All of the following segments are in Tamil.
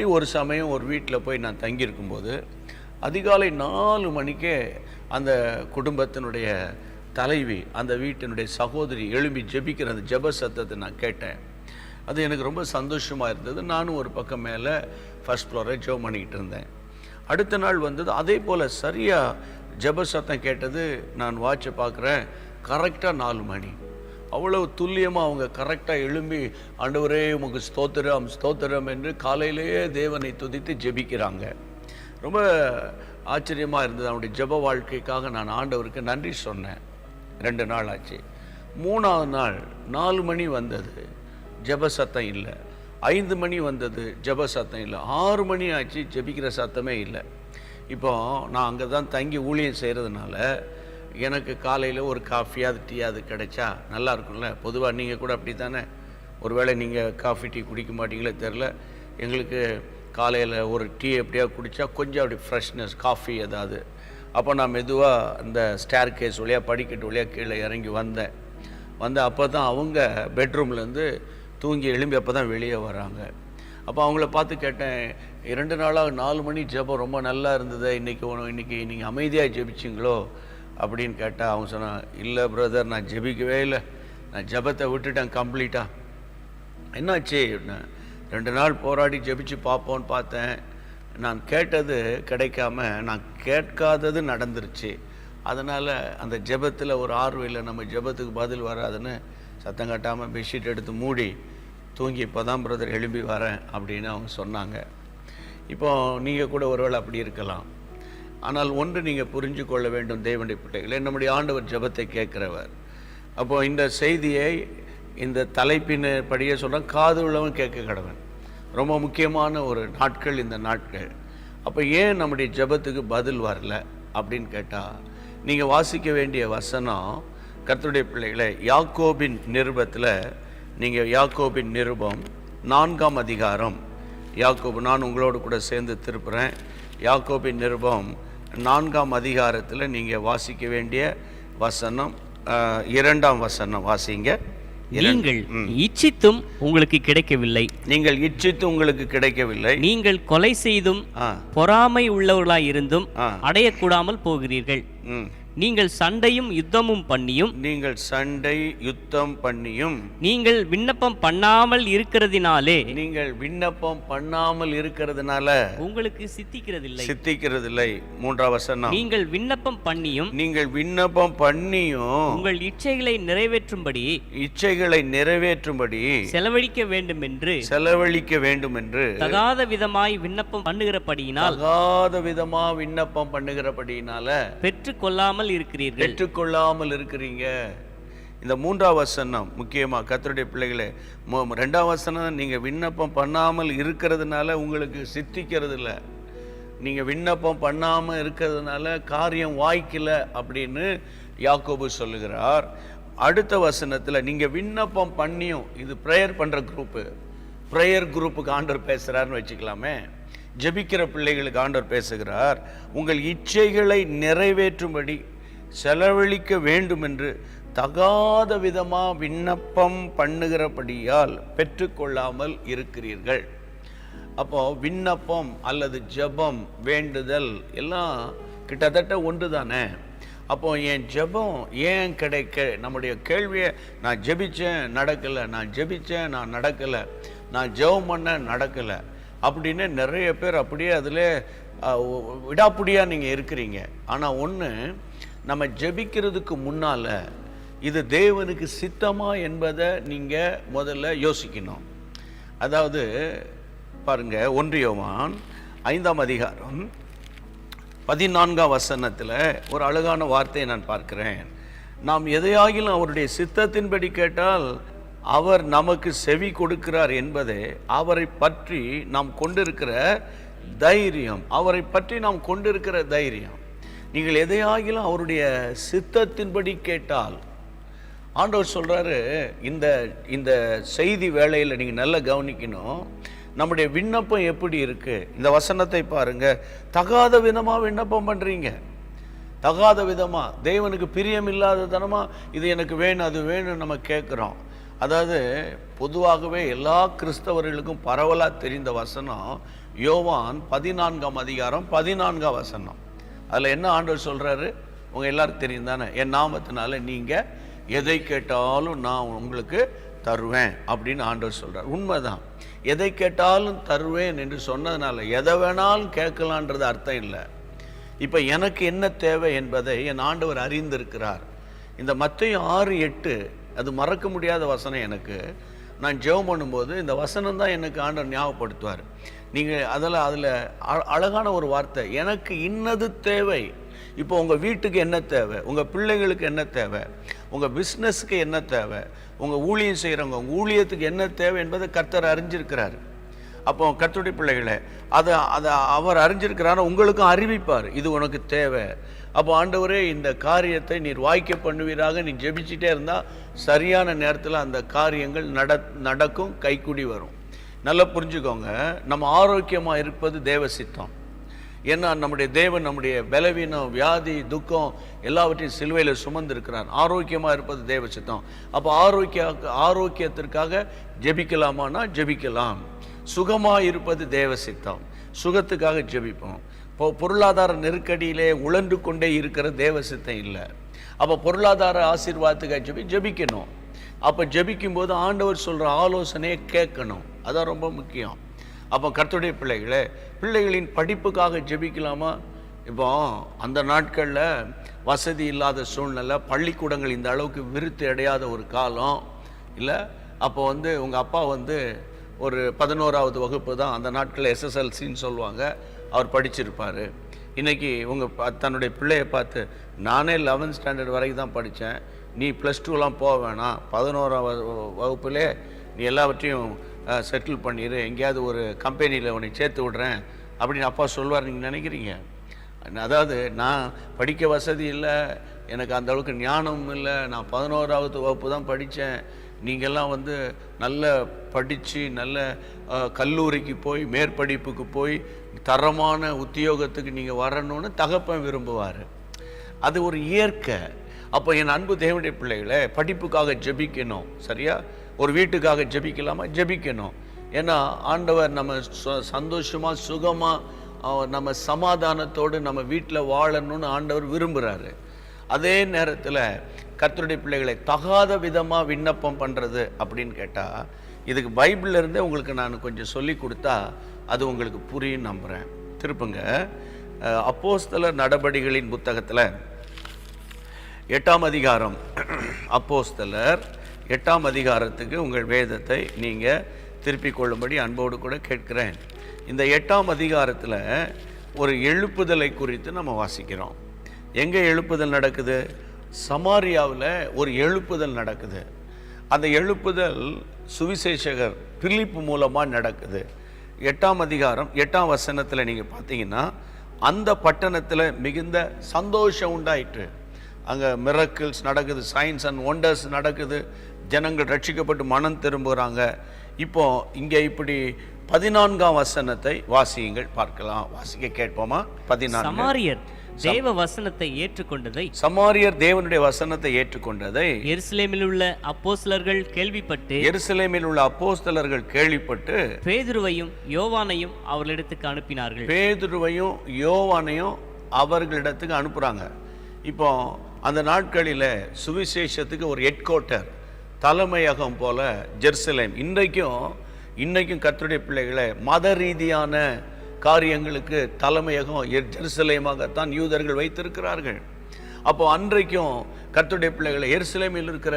ஒரு சமயம் ஒரு வீட்டில் போய் நான் தங்கியிருக்கும்போது அதிகாலை நாலு மணிக்கே அந்த குடும்பத்தினுடைய தலைவி அந்த வீட்டினுடைய சகோதரி எழும்பி ஜெபிக்கிற அந்த ஜெப சத்தத்தை நான் கேட்டேன். அது எனக்கு ரொம்ப சந்தோஷமாக இருந்தது. நானும் ஒரு பக்கம் மேலே ஃபர்ஸ்ட் ஃப்ளோரை ஜெபம் பண்ணிக்கிட்டு இருந்தேன். அடுத்த நாள் வந்தது அதே போல் சரியாக ஜெப சத்தம் கேட்டது நான் வாட்சை பார்க்குறேன். கரெக்டாக நாலு மணி. அவ்வளவு துல்லியமாக அவங்க கரெக்டாக எழும்பி ஆண்டவரே உமக்கு ஸ்தோத்திரம் ஸ்தோத்திரம் என்று காலையிலேயே தேவனை துதித்து ஜெபிக்கிறாங்க. ரொம்ப ஆச்சரியமாக இருந்தது அவனுடைய ஜெப வாழ்க்கைக்காக நான் ஆண்டவருக்கு நன்றி சொன்னேன். ரெண்டு நாள் ஆச்சு. மூணாவது நாள் நாலு மணி வந்தது ஜெப சத்தம் இல்லை. ஐந்து மணி வந்தது ஜெப சத்தம் இல்லை. ஆறு மணி ஆச்சு ஜெபிக்கிற சத்தமே இல்லை. இப்போ நான் அங்கே தான் தங்கி ஊழியம் செய்கிறதுனால எனக்கு காலையில் ஒரு காஃபியாவது டீயாவது கிடைச்சா நல்லா இருக்கும்ல பொதுவாக நீங்கள் கூட அப்படி தானே ஒருவேளை நீங்கள் காஃபி டீ குடிக்க மாட்டீங்களே தெரில எங்களுக்கு காலையில் ஒரு டீ எப்படியா குடித்தா கொஞ்சம் அப்படி ஃப்ரெஷ்னஸ் காஃபி ஏதாவது. அப்போ நான் மெதுவாக அந்த ஸ்டேர் கேஸ் வழியாக படிக்கட்டு வழியாக கீழே இறங்கி வந்தேன். வந்து அப்போ தான் அவங்க பெட்ரூம்லேருந்து தூங்கி எழும்பி அப்போ தான் வெளியே வராங்க. அப்போ அவங்கள பார்த்து கேட்டேன் இரண்டு நாளாக நாலு மணி ஜெபம் ரொம்ப நல்லா இருந்தது. இன்றைக்கி இன்னைக்கு நீங்கள் அமைதியாக ஜெபிச்சிங்களோ? அப்படின்னு கேட்டால் அவங்க சொன்னான் இல்லை பிரதர் நான் ஜெபிக்கவே இல்லை. நான் ஜெபத்தை விட்டுட்டேன் கம்ப்ளீட்டாக என்னாச்சு? அப்படின்னா, ரெண்டு நாள் போராடி ஜெபிச்சு பார்ப்போன்னு பார்த்தேன். நான் கேட்டது கிடைக்காம நான் கேட்காதது நடந்துருச்சு. அதனால் அந்த ஜெபத்தில் ஒரு ஆர்வம் இல்லை. நம்ம ஜெபத்துக்கு பதில் வராதுன்னு சத்தம் கட்டாமல் பெட்ஷீட் எடுத்து மூடி தூங்கி இப்போ தான் பிரதர் எழும்பி வரேன் அப்படின்னு அவங்க சொன்னாங்க. இப்போ நீங்கள் கூட ஒருவேளை அப்படி இருக்கலாம். ஆனால் ஒன்று நீங்கள் புரிஞ்சு கொள்ள வேண்டும் தேவனுடைய பிள்ளைகளே. நம்முடைய ஆண்டவர் ஜெபத்தை கேட்குறவர். அப்போ இந்த செய்தியை இந்த தலைப்பின் படியே சொல்கிறேன் காது உள்ளவன் கேட்க கடவன். ரொம்ப முக்கியமான ஒரு நாட்கள் இந்த நாட்கள். அப்போ ஏன் நம்முடைய ஜெபத்துக்கு பதில் வரல அப்படின்னு கேட்டால் நீங்கள் வாசிக்க வேண்டிய வசனம் கர்த்தருடைய பிள்ளைகளை யாக்கோபின் நிருபத்தில் நீங்கள் யாக்கோபின் நிருபம் நான்காம் அதிகாரம். யாக்கோபு நான் உங்களோடு கூட சேர்ந்து திருப்புறேன். யாக்கோபின் நிருபம் நான்காம் அதிகாரத்தில் நீங்கள் வாசிக்க வேண்டிய வசனம் இரண்டாம் வசனம் வாசிங்க. நீங்கள் இச்சித்தும் உங்களுக்கு கிடைக்கவில்லை. நீங்கள் இச்சித்து உங்களுக்கு கிடைக்கவில்லை. நீங்கள் கொலை செய்தும் பொறாமை உள்ளவர்களாய் இருந்தும். அடையக்கூடாமல் போகிறீர்கள். நீங்கள் சண்டையும் யுத்தமும் பண்ணியும் நீங்கள் சண்டை யுத்தம் பண்ணியும் நீங்கள் விண்ணப்பம் பண்ணாமல் இருக்கிறதினாலே நீங்கள் விண்ணப்பம் பண்ணாமல் இருக்கிறதுனால உங்களுக்கு சித்திக்கிறதில்லை. சித்திக்கிறதில்லை. மூன்றாம் வசனம். நீங்கள் விண்ணப்பம் பண்ணியும் நீங்கள் விண்ணப்பம் பண்ணியும் உங்கள் இச்சைகளை நிறைவேற்றும்படி இச்சைகளை நிறைவேற்றும்படி செலவழிக்க வேண்டும் என்று செலவழிக்க வேண்டும் என்று தகாத விதமாய் விண்ணப்பம் பண்ணுகிறபடியினால் தகாத விதமா விண்ணப்பம் பண்ணுகிறபடினால பெற்றுக்கொள்ளாமல் இருக்கிறீர்கள். பெற்றுக்கொள்ளாமல் இருக்கிறீங்க. இந்த மூன்றாம் வசனம் முக்கியமாக கத்தருடைய பிள்ளைகளே ரெண்டாம் வசனம் நீங்கள் விண்ணப்பம் பண்ணாமல் இருக்கிறதுனால உங்களுக்கு சித்திக்கிறது இல்லை நீங்கள் விண்ணப்பம் பண்ணாமல் இருக்கிறதுனால காரியம் வாய்க்கல அப்படின்னு யாக்கோபு சொல்லுகிறார். அடுத்த வசனத்தில் நீங்கள் விண்ணப்பம் பண்ணியும் இது ப்ரேயர் பண்ணுற குரூப்பு ப்ரேயர் குரூப்புக்கு ஆண்டர் பேசுகிறாருன்னு வச்சுக்கலாமே. ஜெபிக்கிற பிள்ளைகளுக்கு ஆண்டவர் பேசுகிறார் உங்கள் இச்சைகளை நிறைவேற்றும்படி செலவழிக்க வேண்டும் என்று தகாத விதமாக விண்ணப்பம் பண்ணுகிறபடியால் பெற்றுக்கொள்ளாமல் இருக்கிறீர்கள். அப்போ விண்ணப்பம் அல்லது ஜெபம் வேண்டுதல் எல்லாம் கிட்டத்தட்ட ஒன்று தானே? அப்போ என் ஜெபம் ஏன் கிடைக்க நம்முடைய கேள்வியை நான் ஜெபிச்சேன் நடக்கலை. நான் ஜெபித்தேன் நான் நடக்கலை. நான் ஜெபம் பண்ண நடக்கலை. அப்படின்னு நிறைய பேர் அப்படியே அதில் விடாப்புடியாக நீங்கள் இருக்கிறீங்க. ஆனால் ஒன்று நம்ம ஜெபிக்கிறதுக்கு முன்னால் இது தேவனுக்கு சித்தமா என்பதை நீங்கள் முதல்ல யோசிக்கணும். அதாவது பாருங்க ஒன்றியவான் ஐந்தாம் அதிகாரம் பதினான்காம் வசனத்தில் ஒரு அழகான வார்த்தையை நான் பார்க்கிறேன். நாம் எதையாகிலும் அவருடைய சித்தத்தின்படி கேட்டால் அவர் நமக்கு செவி கொடுக்கிறார் என்பதே அவரை பற்றி நாம் கொண்டிருக்கிற தைரியம். அவரை பற்றி நாம் கொண்டிருக்கிற தைரியம். நீங்கள் எதையாகிலும் அவருடைய சித்தத்தின்படி கேட்டால் ஆண்டவர் சொல்கிறாரு இந்த இந்த செய்தி வேலையில் நீங்கள் நல்லா கவனிக்கணும். நம்முடைய விண்ணப்பம் எப்படி இருக்குது இந்த வசனத்தை பாருங்க. தகாத விதமாக விண்ணப்பம் பண்ணுறீங்க தகாத விதமாக தேவனுக்கு பிரியம் இல்லாத இது எனக்கு வேணும் அது வேணும் நம்ம கேட்குறோம். அதாவது பொதுவாகவே எல்லா கிறிஸ்தவர்களுக்கும் பரவலாக தெரிந்த வசனம் யோவான் பதினான்காம் அதிகாரம் பதினான்காம் வசனம். அதில் என்ன ஆண்டவர் சொல்கிறாரு உங்கள் எல்லாருக்கும் தெரியும் தானே? என் நாமத்தினால நீங்கள் எதை கேட்டாலும் நான் உங்களுக்கு தருவேன் அப்படின்னு ஆண்டவர் சொல்கிறார் உண்மைதான். எதை கேட்டாலும் தருவேன் என்று சொன்னதுனால எதை வேணாலும் கேட்கலான்றது அர்த்தம் இல்லை. இப்போ எனக்கு என்ன தேவை என்பதை என் ஆண்டவர் அறிந்திருக்கிறார். இந்த மத்தையும் ஆறு எட்டு அது மறக்க முடியாத வசனம் எனக்கு. நான் ஜெபம் பண்ணும்போது இந்த வசனம் தான் எனக்கு ஆண்டவர் ஞாபகப்படுத்துவார். நீங்கள் அதில் அதில் அழகான ஒரு வார்த்தை. எனக்கு இன்னது தேவை. இப்போ உங்கள் வீட்டுக்கு என்ன தேவை? உங்கள் பிள்ளைங்களுக்கு என்ன தேவை? உங்கள் பிஸ்னஸ்க்கு என்ன தேவை? உங்கள் ஊழியம் செய்கிறவங்க உங்கள் ஊழியத்துக்கு என்ன தேவை என்பதை கர்த்தர் அறிஞ்சிருக்கிறார். அப்போ கர்த்தருடைய பிள்ளைகளை அதை அதை அவர் அறிஞ்சிருக்கிறாரோ உங்களுக்கும் அறிவிப்பார். இது உனக்கு தேவை. அப்போ ஆண்டவரே இந்த காரியத்தை நீர் வாய்க்க பண்ணுவீராக. நீ ஜெபிச்சிட்டே இருந்தால் சரியான நேரத்தில் அந்த காரியங்கள் நட நடக்கும் கைக்குடி வரும். நல்லா புரிஞ்சுக்கோங்க நம்ம ஆரோக்கியமாக இருப்பது தேவ சித்தம். ஏன்னா நம்முடைய தேவன் நம்முடைய பலவீனம் வியாதி துக்கம் எல்லாவற்றையும் சிலுவையில் சுமந்திருக்கிறார். ஆரோக்கியமாக இருப்பது தேவ சித்தம். அப்போ ஆரோக்கிய ஆரோக்கியத்திற்காக ஜெபிக்கலாமான்னா ஜெபிக்கலாம். சுகமாக இருப்பது தேவ சித்தம். சுகத்துக்காக ஜெபிப்போம். இப்போ பொருளாதார நெருக்கடியிலே உழன்று கொண்டே இருக்கிற தேவ சித்தம் இல்லை. அப்போ பொருளாதார ஆசீர்வாதத்துக்காக ஜெபி ஜெபிக்கணும். அப்போ ஜெபிக்கும்போது ஆண்டவர் சொல்கிற ஆலோசனையை கேட்கணும். அதான் ரொம்ப முக்கியம். அப்போ கர்த்தருடைய பிள்ளைகளே பிள்ளைகளின் படிப்புக்காக ஜெபிக்கலாமா? இப்போ அந்த நாட்களில் வசதி இல்லாத சூழ்நிலை பள்ளிக்கூடங்கள் இந்த அளவுக்கு விருத்தி அடையாத ஒரு காலம். இல்லை அப்போ வந்து உங்கள் அப்பா வந்து ஒரு பதினோராவது வகுப்பு தான் அந்த நாட்களில் எஸ்எஸ்எல்சின்னு சொல்லுவாங்க. அவர் படிச்சிருப்பார். இன்றைக்கி உங்கள் தன்னுடைய பிள்ளையை பார்த்து நானே லெவன்த் ஸ்டாண்டர்ட் வரைக்கும் தான் படித்தேன் நீ ப்ளஸ் டூலாம் போக வேணாம். பதினோராம் வகுப்புலே நீ எல்லாவற்றையும் செட்டில் பண்ணிடு எங்கேயாவது ஒரு கம்பெனியில் உன்னை சேர்த்து விடுறேன். அப்படின்னு அப்பா சொல்லுவார் நீங்கள் நினைக்கிறீங்க? அதாவது நான் படிக்க வசதி இல்லை. எனக்கு அந்த அளவுக்கு ஞானம் இல்லை. நான் பதினோராவது வகுப்பு தான் படித்தேன் நீங்கள்லாம் வந்து நல்ல படித்து நல்ல கல்லூரிக்கு போய் மேற்படிப்புக்கு போய் தரமான உத்தியோகத்துக்கு நீங்கள் வரணும்னு தகப்பன் விரும்புவார். அது ஒரு இயற்கை. அப்போ என் அன்பு தேவனுடைய பிள்ளைகளை படிப்புக்காக ஜெபிக்கணும் சரியா? ஒரு வீட்டுக்காக ஜெபிக்கலாமா? ஜெபிக்கணும். ஏன்னா ஆண்டவர் நம்ம சந்தோஷமாக சுகமாக நம்ம சமாதானத்தோடு நம்ம வீட்டில் வாழணும்னு ஆண்டவர் விரும்புகிறாரு அதே நேரத்தில் கர்த்தருடைய பிள்ளைகளை தகாத விதமாக விண்ணப்பம் பண்ணுறது அப்படின்னு கேட்டால் இதுக்கு பைபிள்ல இருந்தே உங்களுக்கு நான் கொஞ்சம் சொல்லி கொடுத்தா அது உங்களுக்கு புரியும் நம்புகிறேன் திருப்புங்க. அப்போஸ்தல அப்போஸ்தலர் நடபடிகளின் புத்தகத்தில் எட்டாம் அதிகாரம். அப்போஸ்தலர் எட்டாம் அதிகாரத்துக்கு உங்கள் வேதத்தை நீங்கள் திருப்பிக் கொள்ளும்படி அன்போடு கூட கேட்கிறேன். இந்த எட்டாம் அதிகாரத்தில் ஒரு எழுப்புதலை குறித்து நம்ம வாசிக்கிறோம். எங்கே எழுப்புதல் நடக்குது? சமாரியாவில் ஒரு எழுப்புதல் நடக்குது. அந்த எழுப்புதல் சுவிசேஷகர் பிலிப்பு மூலமாக நடக்குது. எட்டாம் அதிகாரம் எட்டாம் வசனத்தில் நீங்கள் பார்த்தீங்கன்னா அந்த பட்டணத்தில் மிகுந்த சந்தோஷம் உண்டாயிற்று. அங்கே மிரக்கிள்ஸ் நடக்குது சயின்ஸ் அண்ட் ஒண்டர்ஸ் நடக்குது ஜனங்கள் ரட்சிக்கப்பட்டு மனம் திரும்புகிறாங்க இப்போ இங்கே இப்படி பதினான்காம் வசனத்தை வாசியுங்கள் பார்க்கலாம். வாசிக்க கேட்போமா? பதினான்கு. சமாரியர். தேவ வசனத்தை ஏற்றுக்கொண்டதை சமாரியர் தேவனுடைய வசனத்தை ஏற்றுக்கொண்டதை எருசலேமில் உள்ள அப்போஸ்தலர்கள் கேள்விப்பட்டு எருசலேமில் உள்ள அப்போஸ்தலர்கள் கேள்விப்பட்டு பேதுருவையும் யோவானையும் அவர்களிடத்துக்கு அனுப்பினார்கள். பேதுருவையும் யோவானையும் அவர்களிடத்துக்கு அனுப்புகிறாங்க இப்போ அந்த நாட்களில் சுவிசேஷத்துக்கு ஒரு ஹெட் குவார்ட்டர் தலைமையகம் போல ஜெருசலேம். இன்றைக்கும் இன்றைக்கும் கர்த்தருடைய பிள்ளைகளை மத ரீதியான காரியங்களுக்கு தலைமையகம் எர் ஜெருசலேமாகத்தான் யூதர்கள் வைத்திருக்கிறார்கள். அப்போ அன்றைக்கும் கத்துடைய பிள்ளைகளை எருசலேமில் இருக்கிற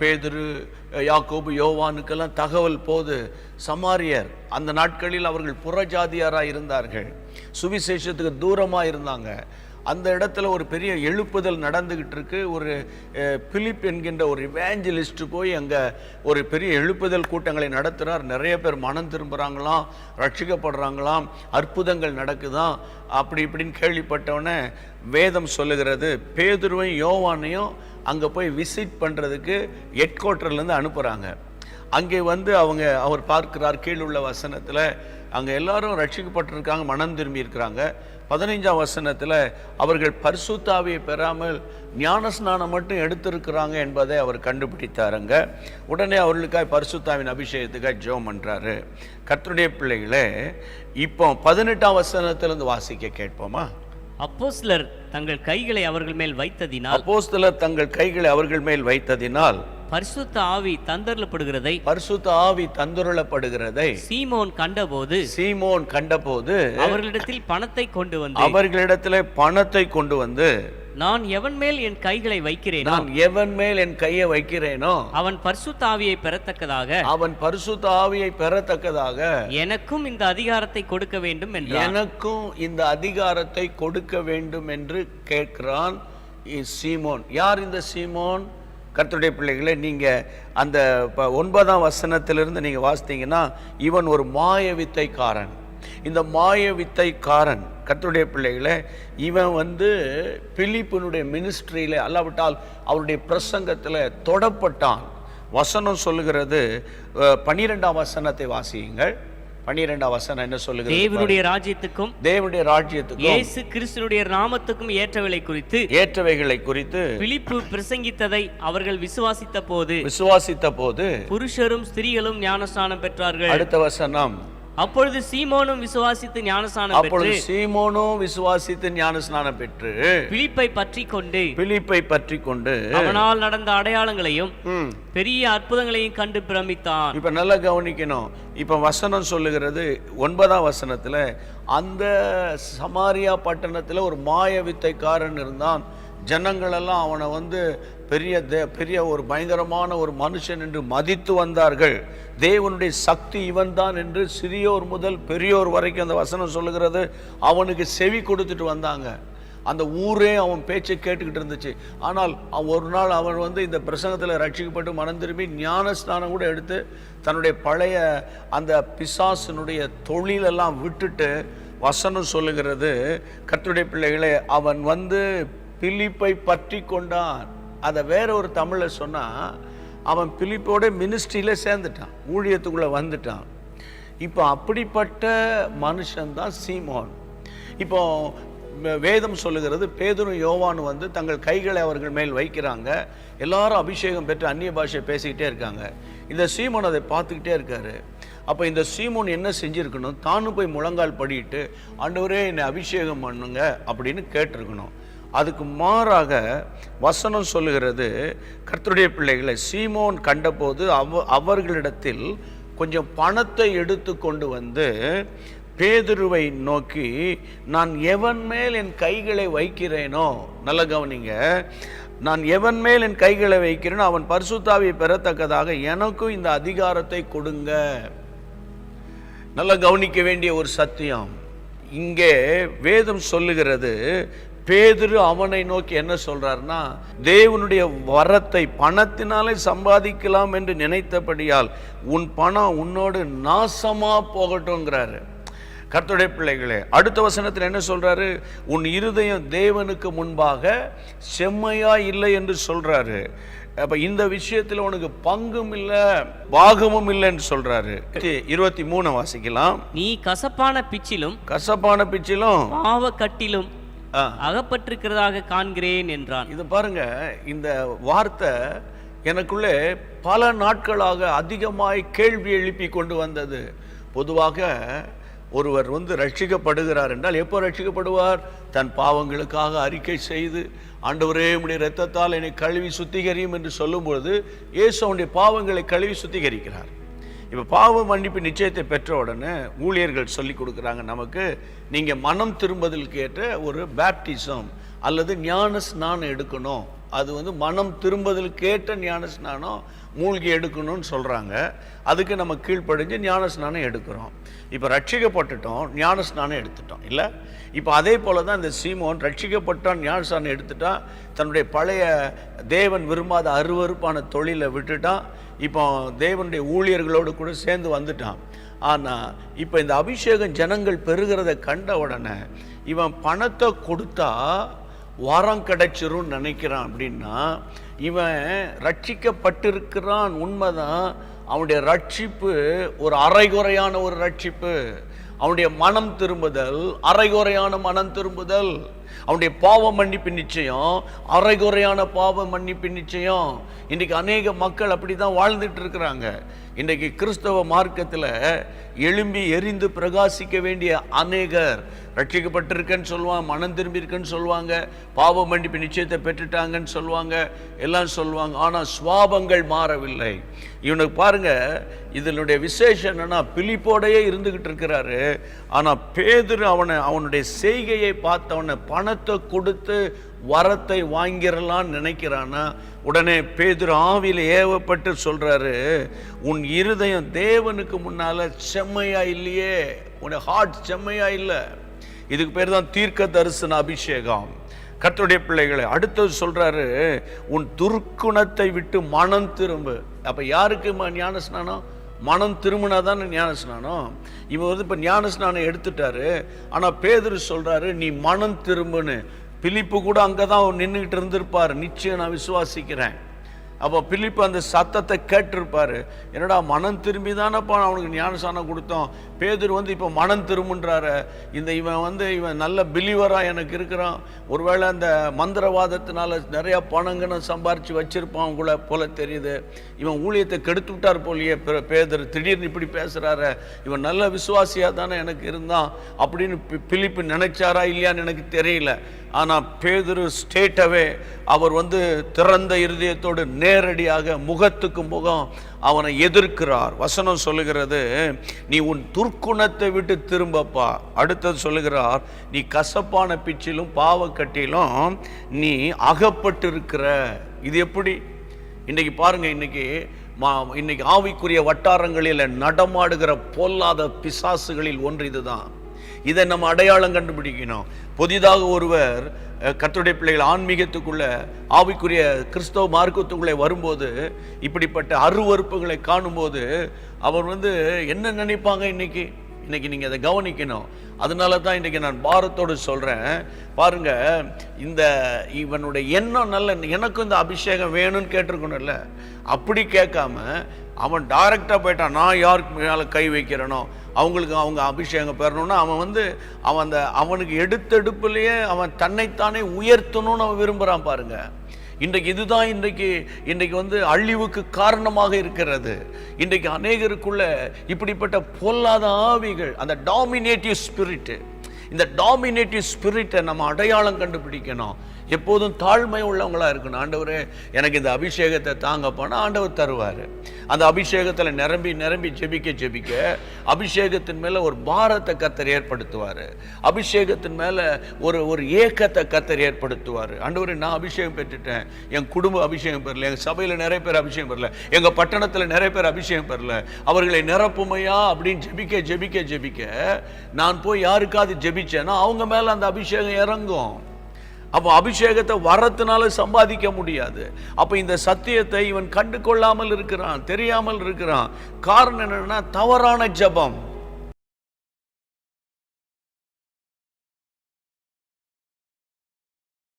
பேதுரு யாக்கோபு யோவானுக்கெல்லாம் தகவல் போது சமாரியர் அந்த நாட்களில் அவர்கள் புறஜாதியாராக இருந்தார்கள் சுவிசேஷத்துக்கு தூரமாக இருந்தாங்க அந்த இடத்துல ஒரு பெரிய எழுப்புதல் நடந்துக்கிட்டு இருக்கு ஒரு பிலிப் என்கின்ற ஒரு இவேஞ்சலிஸ்ட் போய் அங்கே ஒரு பெரிய எழுப்புதல் கூட்டங்களை நடத்துகிறார் நிறைய பேர் மனம் திரும்புகிறாங்களாம் ரட்சிக்கப்படுறாங்களாம் அற்புதங்கள் நடக்குதான் அப்படி இப்படின்னு கேள்விப்பட்டவொடனே வேதம் சொல்லுகிறது. பேதுருவையும் யோவானையும் அங்கே போய் விசிட் பண்ணுறதுக்கு ஹெட் குவார்ட்டர்லேருந்து அனுப்புகிறாங்க அங்கே வந்து அவங்க அவர் பார்க்கிறார் கீழுள்ள வசனத்தில் அங்கே எல்லாரும் ரட்சிக்கப்பட்டிருக்காங்க மனம் திரும்பி இருக்கிறாங்க. பதினைஞ்சாம் வசனத்தில் அவர்கள் பரிசுத்தாவியை பெறாமல் ஞானஸ்நானம் மட்டும் எடுத்திருக்கிறாங்க என்பதை அவர் கண்டுபிடித்தாருங்க உடனே அவர்களுக்காக பரிசுத்தாவின் அபிஷேகத்துக்காக ஜெபம் பண்றாரு. கர்த்தருடைய பிள்ளைகளே இப்போ பதினெட்டாம் வசனத்திலிருந்து வாசிக்க கேட்போமா? அப்போஸ்லர் தங்கள் கைகளை அவர்கள் மேல் வைத்ததினால். அப்போஸ்தலர் தங்கள் கைகளை அவர்கள் மேல் வைத்ததினால் பரிசுத்த ஆவி தந்தரப்படுகிறதை பரிசுத்த ஆவி தந்துருளப்படுகிறதை சீமோன் கண்டபோது சீமோன் கண்டபோது அவர்களிடத்தில் பணத்தை கொண்டு வந்து அவர்களிடத்திலே பணத்தை கொண்டு வந்து நான் எவன் மேல் என் கைகளை வைக்கிறேனோ நான் எவன் மேல் என் கையை வைக்கிறேனோ அவன் பரிசுத்த ஆவியை பெறத்தக்கதாக அவன் பரிசுத்த ஆவியை பெறத்தக்கதாக எனக்கும் இந்த அதிகாரத்தை கொடுக்க வேண்டும் என்றார் எனக்கும் இந்த அதிகாரத்தை கொடுக்க வேண்டும் என்று கேட்கிறான் சீமோன். யார் இந்த சீமோன்? கர்த்தருடைய பிள்ளைகளை நீங்கள் அந்த ப- ஒன்பதாம் வசனத்திலிருந்து நீங்கள் வாசித்தீங்கன்னா இவன் ஒரு மாய வித்தைக்காரன். இந்த மாய வித்தைக்காரன் கர்த்தருடைய பிள்ளைகளை இவன் வந்து பிலிப்பினுடைய மினிஸ்ட்ரியில் அல்லாவிட்டால் அவருடைய பிரசங்கத்தில் தொடப்பட்டான். வசனம் சொல்லுகிறது பன்னிரெண்டாம் வசனத்தை வாசியுங்கள். பன்னிரெண்டாம் வசனம் என்ன சொல்லுகிறது தேவனுடைய ராஜ்யத்துக்கும் தேவனுடைய ராஜ்யத்துக்கும் இயேசு கிறிஸ்துனுடைய நாமத்துக்கும் ஏற்றவிலை குறித்து ஏற்றவைகளை குறித்து பிலிப்பு பிரசங்கித்ததை அவர்கள் விசுவாசித்த போது விசுவாசித்த போது புருஷரும் ஸ்திரீகளும் ஞானஸ்நானம் பெற்றார்கள். அடுத்த வசனம். அப்பொழுது சீமோனும் விசுவாசித்து ஞானஸ்நானம் பெற்று அப்பொழுது சீமோனும் விசுவாசித்து ஞானஸ்நானம் பெற்று பிலிப்பை பற்றி கொண்டு பிலிப்பை பற்றி கொண்டு அவனால் நடந்த அடையாளங்களையும் பெரிய அற்புதங்களையும் கண்டு பிரமித்தான். இப்ப நல்லா கவனிக்கணும். இப்ப வசனம் சொல்லுகிறது ஒன்பதாம் வசனத்துல அந்த சமாரியா பட்டணத்துல ஒரு மாய வித்தைக்காரன் இருந்தான். ஜனங்களெல்லாம் அவனை வந்து பெரிய தே பெரிய ஒரு பயங்கரமான ஒரு மனுஷன் என்று மதித்து வந்தார்கள். தேவனுடைய சக்தி இவன்தான் என்று சிறியோர் முதல் பெரியோர் வரைக்கும் அந்த வசனம் சொல்லுகிறது. அவனுக்கு செவி கொடுத்துட்டு வந்தாங்க. அந்த ஊரே அவன் பேச்சை கேட்டுக்கிட்டு இருந்துச்சு. ஆனால் அவன் ஒரு நாள் அவன் வந்து இந்த பிரசங்கத்தில் ரட்சிக்கப்பட்டு மனம் திரும்பி ஞானஸ்நானம் கூட எடுத்து தன்னுடைய பழைய அந்த பிசாசினுடைய தொழிலெல்லாம் விட்டுட்டு வசனம் சொல்லுகிறது. கத்துடைய பிள்ளைகளே அவன் வந்து பிலிப்பை பற்றி கொண்டான். அதை வேற ஒரு தமிழில் சொன்னா அவன் பிலிப்போட மினிஸ்ட்ரியில் சேர்ந்துட்டான். ஊழியத்துக்குள்ளே வந்துட்டான். இப்போ அப்படிப்பட்ட மனுஷன்தான் சீமோன். இப்போ வேதம் சொல்லுகிறது பேதுரும் யோவான் வந்து தங்கள் கைகளை அவர்கள் மேல் வைக்கிறாங்க. எல்லாரும் அபிஷேகம் பெற்று அந்நிய பாஷையை பேசிக்கிட்டே இருக்காங்க. இந்த சீமோன் அதை பார்த்துக்கிட்டே இருக்காரு. அப்போ இந்த சீமோன் என்ன செஞ்சுருக்கணும்? தானும் போய் முழங்கால் படிட்டு ஆண்டவரே என்னை அபிஷேகம் பண்ணுங்க அப்படின்னு கேட்டிருக்கணும். அதுக்கு மாறாக வசனம் சொல்லுகிறது கர்த்தருடைய பிள்ளைகளை சீமோன் கண்டபோது அவ அவர்களிடத்தில் கொஞ்சம் பணத்தை எடுத்து கொண்டு வந்து பேதுருவை நோக்கி நான் எவன் மேல் என் கைகளை வைக்கிறேனோ? நல்ல கவனிங்க. நான் எவன் மேல் என் கைகளை வைக்கிறேனோ அவன் பரிசுத்தாவை பெறத்தக்கதாக எனக்கும் இந்த அதிகாரத்தை கொடுங்க. நல்லா கவனிக்க வேண்டிய ஒரு சத்தியம். இங்கே வேதம் சொல்லுகிறது பேதுரு அவனை நோக்கி என்ன சொல்றாருன்னா தேவனுடைய வரத்தை பணத்தினாலே சம்பாதிக்கலாம் என்று நினைத்தபடியால் உன் பணம் உன்னோடு நாசமா போகட்டும்ங்கிறாரு. கர்த்தருடைய பிள்ளைகளே அடுத்த வசனத்தில் என்ன சொல்றாரு? உன் இருதயம் தேவனுக்கு முன்பாக செம்மையா இல்லை என்று சொல்றாரு. அப்ப இந்த விஷயத்துல உனக்கு பங்கும் இல்லை பாகமும் இல்லைன்னு சொல்றாரு. இருபத்தி மூணு வாசிக்கலாம். நீ கசப்பான பிச்சிலும் கசப்பான பிச்சிலும் பாவக்கட்டிலும் ஆ, அகப்பட்டிருக்கிறதாக காண்கிறேன் என்றான். இது பாருங்க இந்த வார்த்தை எனக்குள்ளே பல நாட்களாக அதிகமாய் கேள்வி எழுப்பி கொண்டு வந்தது. பொதுவாக ஒருவர் வந்து ரட்சிக்கப்படுகிறார் என்றால் எப்போ ரட்சிக்கப்படுவார்? தன் பாவங்களுக்காக அறிக்கை செய்து ஆண்டவரே உடைய இரத்தத்தால் என்னை கழுவி சுத்திகரியும் என்று சொல்லும்பொழுது இயேசு அவனுடைய பாவங்களை கழுவி சுத்திகரிக்கிறார். இப்போ பாவ மன்னிப்பு நிச்சயத்தை பெற்ற உடனே ஊழியர்கள் சொல்லி கொடுக்குறாங்க நமக்கு. நீங்கள் மனம் திரும்புதலுக்கு ஏற்ற ஒரு பேப்டிசம் அல்லது ஞான ஸ்நானம் எடுக்கணும். அது வந்து மனம் திரும்புதலுக்கு ஏற்ற ஞான ஸ்நானம் மூழ்கி எடுக்கணும்னு சொல்கிறாங்க அதுக்கு நம்ம கீழ்ப்படிஞ்சு ஞான ஸ்நானம் எடுக்கிறோம். இப்போ ரட்சிக்கப்பட்டுட்டோம் ஞான ஸ்நானம் எடுத்துட்டோம் இல்லை? இப்போ அதே போல தான் இந்த சீமோன் ரட்சிக்கப்பட்டான் ஞான ஸ்நானம் எடுத்துட்டான் தன்னுடைய பழைய தேவன் விரும்பாத அருவருப்பான தொழிலை விட்டுட்டான் இப்போ தேவனுடைய ஊழியர்களோடு கூட சேர்ந்து வந்துட்டான். ஆனால் இப்போ இந்த அபிஷேகம் ஜனங்கள் பெறுகிறத கண்ட உடனே இவன் பணத்தை கொடுத்தா வரம் கிடைச்சிரும்னு நினைக்கிறான் அப்படின்னா இவன் ரட்சிக்கப்பட்டிருக்கிறான் உண்மைதான் அவனுடைய ரட்சிப்பு ஒரு அரைகுறையான ஒரு ரட்சிப்பு. அவனுடைய மனம் திரும்புதல் அரைகுறையான மனம் திரும்புதல். அவனுடைய பாவ மன்னிப்பு நிச்சயம் அரைகுறையான பாவ மன்னிப்பு நிச்சயம். இன்றைக்கி அநேக மக்கள் அப்படி தான் வாழ்ந்துட்டு இருக்கிறாங்க. இன்றைக்கு கிறிஸ்தவ மார்க்கத்தில் எழும்பி எரிந்து பிரகாசிக்க வேண்டிய அநேகர் ரட்சிக்கப்பட்டிருக்கேன்னு சொல்லுவாங்க மனம் திரும்பியிருக்குன்னு சொல்லுவாங்க பாவ மன்னிப்பு நிச்சயத்தை பெற்றுட்டாங்கன்னு சொல்லுவாங்க எல்லாம் சொல்லுவாங்க. ஆனால் சுவாபங்கள் மாறவில்லை. இவனுக்கு பாருங்க இதனுடைய விசேஷம் என்னன்னா பிலிப்போடையே இருந்துக்கிட்டு இருக்கிறாரு. ஆனால் பேதுரு அவனை அவனுடைய செய்கையை பார்த்து அவனை பணத்தை கொடுத்து வரத்தை வாங்கிடலான்னு நினைக்கிறான்னா உடனே பேதுரு ஆவியில் ஏவப்பட்டு சொல்கிறாரு உன் இருதயம் தேவனுக்கு முன்னால் செம்மையா இல்லையே உன் ஹார்ட் செம்மையா இல்லை. இதுக்கு பேர் தான் தீர்க்க தரிசன அபிஷேகம். கர்த்தருடைய பிள்ளைகளை அடுத்தது சொல்கிறாரு உன் துர்க்குணத்தை விட்டு மனம் திரும்பு. அப்போ யாருக்கு ஞான ஸ்நானம் மனம் திரும்பினா தானே ஞான ஸ்நானம் இவன் வந்து இப்போ ஞான ஸ்நானம் எடுத்துட்டாரு ஆனால் பேதர் சொல்கிறாரு நீ மனம் திரும்புன்னு. பிலிப்பு கூட அங்கே தான் நின்றுக்கிட்டு இருந்திருப்பார். நிச்சயம் நான் விசுவாசிக்கிறேன். அப்போ பிலிப்பு அந்த சத்தத்தை கேட்டிருப்பார். என்னடா மனம் திரும்பி தானப்பா அவனுக்கு ஞானசானம் கொடுத்தோம். பேதர் வந்து இப்போ மனம் திரும்புன்றாரு. இந்த இவன் வந்து இவன் நல்ல பிலீவராக எனக்கு இருக்கிறான். ஒருவேளை அந்த மந்திரவாதத்தினால நிறையா பணங்கன்னு சம்பாரித்து வச்சுருப்பான் கூட போல தெரியுது. இவன் ஊழியத்தை கெடுத்து விட்டார் போலியே பேதர். திடீர்னு இப்படி பேசுகிறாரு இவன் நல்ல விசுவாசியாக தானே எனக்கு இருந்தான். அப்படின்னு பி- பிலிப்பு நினைச்சாரா இல்லையான்னு எனக்கு தெரியல. ஆனால் பேதுரு ஸ்டேட்டவே அவர் வந்து திறந்த இருதயத்தோடு நேரடியாக முகத்துக்கு முகம் அவனை எதிர்க்கிறார். வசனம் சொல்லுகிறது நீ உன் துர்க்குணத்தை விட்டு திரும்பப்பா. அடுத்தது சொல்லுகிறார் நீ கசப்பான பிச்சிலும் பாவக்கட்டிலும் நீ அகப்பட்டிருக்கிற. இது எப்படி? இன்னைக்கு பாருங்கள் இன்றைக்கி மா இன்னைக்கு ஆவிக்குரிய வட்டாரங்களில் நடமாடுகிற பொல்லாத பிசாசுகளில் ஒன்று இதுதான். இதை நம்ம அடையாளம் கண்டுபிடிக்கணும். புதிதாக ஒருவர் கத்துடைய பிள்ளைகள் ஆன்மீகத்துக்குள்ளே ஆவிக்குரிய கிறிஸ்தவ மார்க்கத்துக்குள்ளே வரும்போது இப்படிப்பட்ட அருவறுப்புகளை காணும்போது அவர் வந்து என்ன நினைப்பாங்க இன்னைக்கு? இன்றைக்கி நீங்கள் அதை கவனிக்கணும். அதனால தான் இன்றைக்கி நான் பாரத்தோடு சொல்கிறேன் பாருங்க இந்த இவனுடைய எண்ணம் நல்ல எனக்கும் இந்த அபிஷேகம் வேணும்னு கேட்டிருக்கணும்ல. அப்படி கேட்காம அவன் டைரெக்டாக போயிட்டான். நான் யாருக்கு மேலே கை வைக்கிறேனோ? அவங்களுக்கு அவங்க அபிஷேகம் பெறணும்னா அவன் வந்து அவன் அந்த அவனுக்கு எடுத்தெடுப்புலேயே அவன் தன்னைத்தானே உயர்த்தணும்னு அவன் விரும்புகிறான் பாருங்க. இன்றைக்கு இதுதான் இன்றைக்கு இன்றைக்கு வந்து அழிவுக்கு காரணமாக இருக்கிறது. இன்றைக்கு அநேகருக்குள்ள இப்படிப்பட்ட பொல்லாத ஆவிகள் அந்த டாமினேட்டிவ் ஸ்பிரிட்டு இந்த டாமினேட்டிவ் ஸ்பிரிட்டை நம்ம அடையாளம் கண்டுபிடிக்கணும். எப்போதும் தாழ்மை உள்ளவங்களாக இருக்கணும். ஆண்டவர் எனக்கு இந்த அபிஷேகத்தை தாங்க போனால் ஆண்டவர் தருவார். அந்த அபிஷேகத்தில் நிரம்பி நிரம்பி ஜெபிக்க ஜெபிக்க அபிஷேகத்தின் மேலே ஒரு பாரத்தை கத்தர் ஏற்படுத்துவார். அபிஷேகத்தின் மேலே ஒரு ஒரு ஏக்கத்தை கத்தர் ஏற்படுத்துவார். ஆண்டவர் நான் அபிஷேகம் பெற்றுட்டேன். என் குடும்ப அபிஷேகம் பெறல. எங்கள் சபையில் நிறைய பேர் அபிஷேகம் பெறல. எங்கள் பட்டணத்தில் நிறைய பேர் அபிஷேகம் பெறல. அவர்களை நிரப்புமையா அப்படின்னு ஜெபிக்க ஜெபிக்க ஜெபிக்க நான் போய் யாருக்காவது ஜெபிச்சேன்னா அவங்க மேலே அந்த அபிஷேகம் இறங்கும். அப்போ அபிஷேகத்தை வரத்தினால சம்பாதிக்க முடியாது. அப்போ இந்த சத்தியத்தை இவன் கண்டு கொள்ளாமல் இருக்கிறான் தெரியாமல் இருக்கிறான். காரணம் என்னென்னா தவறான ஜெபம்.